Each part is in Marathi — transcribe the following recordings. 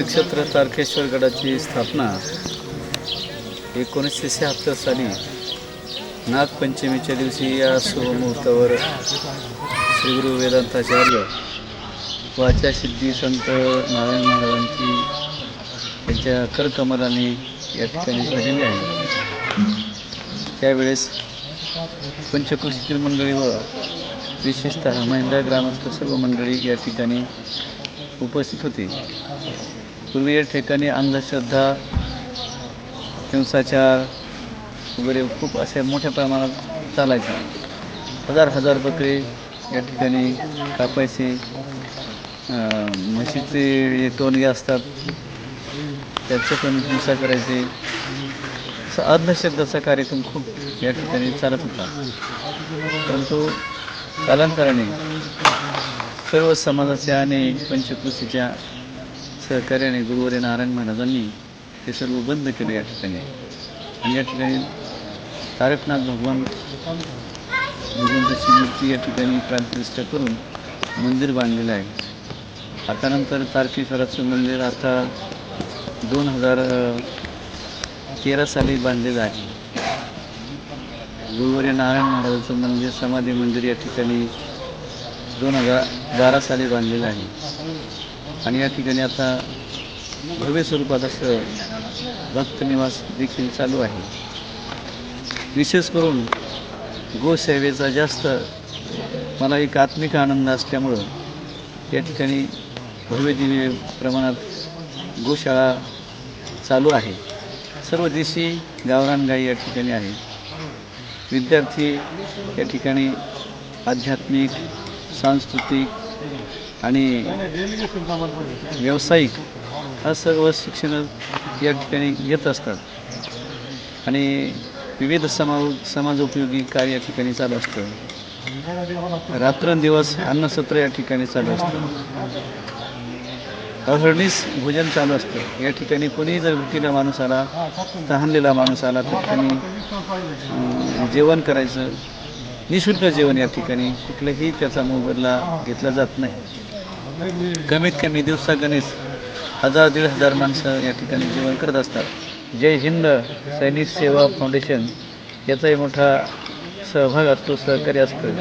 श्री क्षेत्र तारकेश्वर गडाची स्थापना एकोणीसशे शहात्तर साली नागपंचमीच्या दिवशी या शुभमुहूर्तावर श्री गुरु वेदांताचार्य वाचा सिद्धी संत नारायण महाराजांची त्यांच्या करकमलाने या ठिकाणी झालेली आहे त्यावेळेस पंचकृषीतील मंडळी व विशेषतः महिंद्रा ग्रामस्थ सर्व मंडळी या ठिकाणी उपस्थित होती. पूर्वी या ठिकाणी अंधश्रद्धा हिंसाचार वगैरे खूप असे मोठ्या प्रमाणात चालायचा. हजार हजार बकरे या ठिकाणी कापायचे. म्हशीचे जे टोनगे असतात. त्याचे पण हिंसा करायचे. असा अंधश्रद्धाचा कार्यक्रम खूप या ठिकाणी चालत होता. परंतु कालांतराने सर्व समाजाच्या आणि पंचकृषीच्या सहकार्याने गुरुवारी नारायण महाराजांनी ते सर्व बंद केले या ठिकाणी. आणि या ठिकाणी तारकनाथ भगवान भगवंताची मूर्ती या ठिकाणी प्राणप्रतिष्ठा करून मंदिर बांधलेलं आहे. आता नंतर तारकेश्वराचं मंदिर आता दोन हजार तेरा साली बांधलेलं आहे. गुरुवारी नारायण महाराजांचं मंदिर समाधी मंदिर या ठिकाणी दोन हजार बारा साली बांधलेलं आहे. आणि या ठिकाणी आता भव्य स्वरूपात असं भक्तनिवास देखील चालू आहे. विशेष करून गोसेवेचा जास्त मला एक आत्मिक आनंद असल्यामुळं या ठिकाणी भव्य दिव्य प्रमाणात गोशाळा चालू आहे. सर्व देशी गावरान गाई या ठिकाणी आहेत. विद्यार्थी या ठिकाणी आध्यात्मिक सांस्कृतिक आणि व्यावसायिक हा सर्व शिक्षण या ठिकाणी घेत असतात. आणि विविध समाज समाजोपयोगी कार्य या ठिकाणी चालू असतं. रात्रंदिवस अन्नसत्र या ठिकाणी चालू असतं. अहर्णीस भोजन चालू असतं. या ठिकाणी कोणीही जर भुकीला माणूस आला तहानलेला माणूस आला तर त्यांनी जेवण करायचं. निशुल्क जेवण या ठिकाणी कुठलंही त्याचा मोबदला घेतला जात नाही. कमीत कमी दिवसागणित हजार दीड हजार माणसं या ठिकाणी जेवण करत असतात. जय हिंद सैनिक सेवा फाउंडेशन याचाही मोठा सहभाग असतो सहकार्य असतं.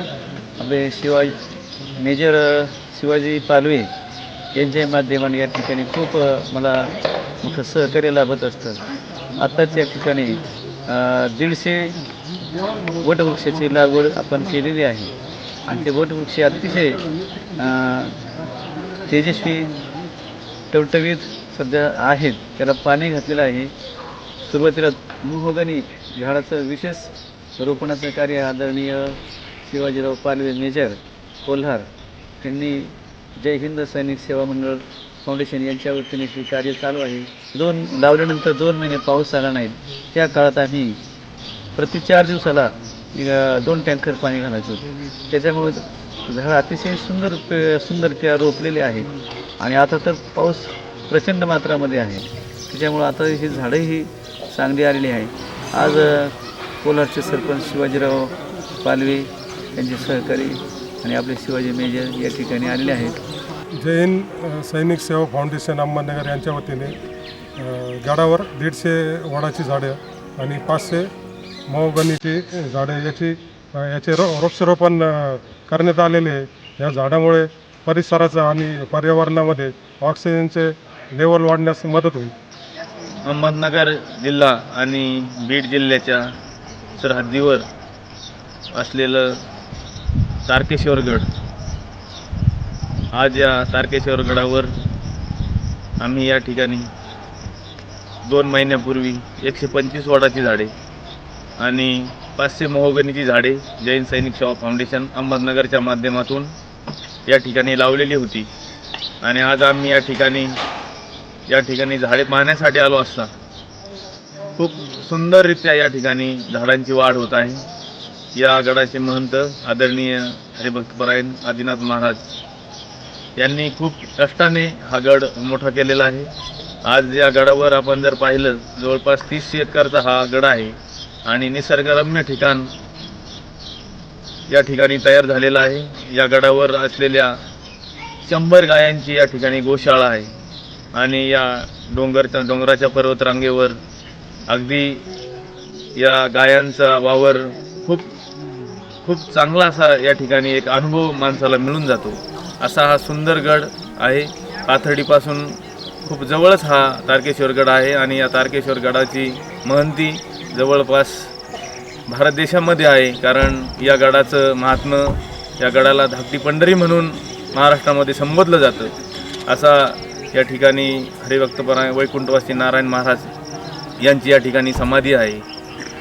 आपले शिवाजी मेजर शिवाजी पालवे यांच्या माध्यमाने या ठिकाणी खूप मला मोठं सहकार्य लाभत असतं. आत्ताच या ठिकाणी दीडशे वटवृक्षाची लागवड आपण केलेली आहे. आणि ते वटवृक्ष अतिशय तेजस्वी टवटवीत सध्या आहेत. त्याला पाणी घातलेलं आहे. सुरुवातीला मुहोगणी झाडाचं विशेष रोपणाचं कार्य आदरणीय शिवाजीराव पालवे मेजर कोल्हार यांनी जय हिंद सैनिक सेवा मंडळ फाउंडेशन यांच्या वतीने हे कार्य चालू आहे. दोन लावल्यानंतर दोन महिने पाऊस आला नाही. त्या काळात आम्ही प्रति चार दिवसाला दोन टँकर पाणी घालायचो. त्याच्यामुळे झाड अतिशय सुंदर सुंदर सुंदरत्या रोपलेले आहे. आणि आता तर पाऊस प्रचंड मात्रामध्ये आहे. त्याच्यामुळं आता ही झाडंही चांगली आलेली आहे. आज कोलारचे कोल्हारचे सरपंच शिवाजीराव पालवे यांचे सहकारी आणि आपले शिवाजी मेजर या ठिकाणी आलेले आहेत. जैन सैनिक सेवा फाउंडेशन अहमदनगर यांच्या वतीने गडावर दीडशे वडाची झाडं आणि पाचशे मोहगनीची झाडं याची याचे रो वृक्षारोपण करण्यात आलेले आहे. या झाडामुळे परिसराचं आणि पर्यावरणामध्ये ऑक्सिजनचे लेवल वाढण्यास मदत होईल. अहमदनगर जिल्हा आणि बीड जिल्ह्याच्या सरहद्दीवर असलेलं तारकेश्वरगड आज या तारकेश्वरगडावर आम्ही या ठिकाणी दोन महिन्यापूर्वी एकशे पंचवीस वडाची झाडे आणि पाचशे मोहगनीची झाडे जैन सैनिक सेवा फाउंडेशन अहमदनगरच्या माध्यमातून या ठिकाणी लावलेली होती. आणि आज आम्ही या ठिकाणी या ठिकाणी झाडे पाहण्यासाठी आलो असता. खूप सुंदररित्या या ठिकाणी झाडांची वाढ होत आहे. या गडाचे महंत आदरणीय हरिभक्तपरायण आदिनाथ महाराज यांनी खूप कष्टाने हा गड मोठा केलेला आहे. आज या गडावर आपण जर पाहिलं जवळपास तीस एकरचा हा गड आहे. आणि निसर्गरम्य ठिकाण या ठिकाणी तयार झालेलं आहे. या गडावर असलेल्या शंभर गायांची या ठिकाणी गोशाळा आहे. आणि या डोंगरच्या डोंगराच्या पर्वतरांगेवर अगदी या गायांचा वावर खूप खूप चांगला असा या ठिकाणी एक अनुभव माणसाला मिळून जातो. असा हा सुंदर गड आहे. पाथर्डीपासून खूप जवळच हा तारकेश्वर गड आहे. आणि या तारकेश्वर गडाची महंती जवळपास भारत देशामध्ये आहे कारण या गडाचं महात्म्य या गडाला धाकटी पंढरी म्हणून महाराष्ट्रामध्ये संबोधलं जातं. असा या ठिकाणी हरिभक्तपरा वैकुंठवासी नारायण महाराज यांची या ठिकाणी समाधी आहे.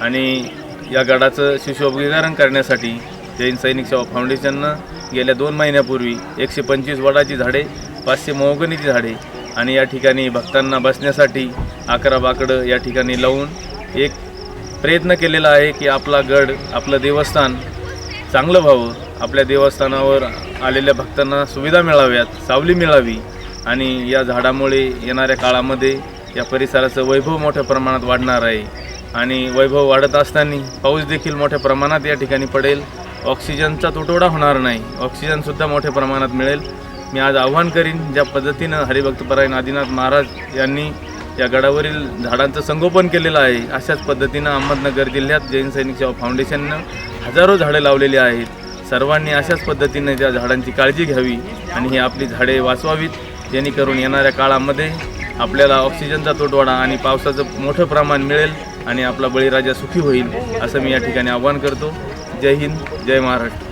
आणि या गडाचं शिशोपगीकरण करण्यासाठी जैन सैनिक सेवा फाउंडेशननं गेल्या दोन महिन्यापूर्वी एकशे पंचवीस वडाची झाडे पाचशे मोहगनीची झाडे आणि या ठिकाणी भक्तांना बसण्यासाठी अकरा बाकडं या ठिकाणी लावून एक प्रयत्न केलेला आहे की आपला गड आपलं देवस्थान चांगलं व्हावं. आपल्या देवस्थानावर आलेल्या भक्तांना सुविधा मिळाव्यात सावली मिळावी आणि या झाडामुळे येणाऱ्या काळामध्ये या परिसराचं वैभव मोठ्या प्रमाणात वाढणार आहे. आणि वैभव वाढत असताना पाऊस देखील मोठ्या प्रमाणात या ठिकाणी पडेल. ऑक्सिजनचा तुटवडा होणार नाही. ऑक्सिजनसुद्धा मोठ्या प्रमाणात मिळेल. मी आज आव्हान करीन ज्या पद्धतीनं हरिभक्तपरायण आदिनाथ महाराज यांनी या गडावरील झाडांचं संगोपन केलेलं आहे. अशाच पद्धतीनं अहमदनगर जिल्ह्यात जैन सैनिक सेवा फाउंडेशननं हजारो झाडे लावलेली आहेत. सर्वांनी अशाच पद्धतीने त्या झाडांची काळजी घ्यावी आणि ही आपली झाडे वाचवावीत. जेणेकरून येणाऱ्या काळामध्ये आपल्याला ऑक्सिजनचा तुटवडा आणि पावसाचं मोठं प्रमाण मिळेल आणि आपला बळीराजा सुखी होईल असं मी या ठिकाणी आव्हान करतो. जय हिंद जय महाराष्ट्र.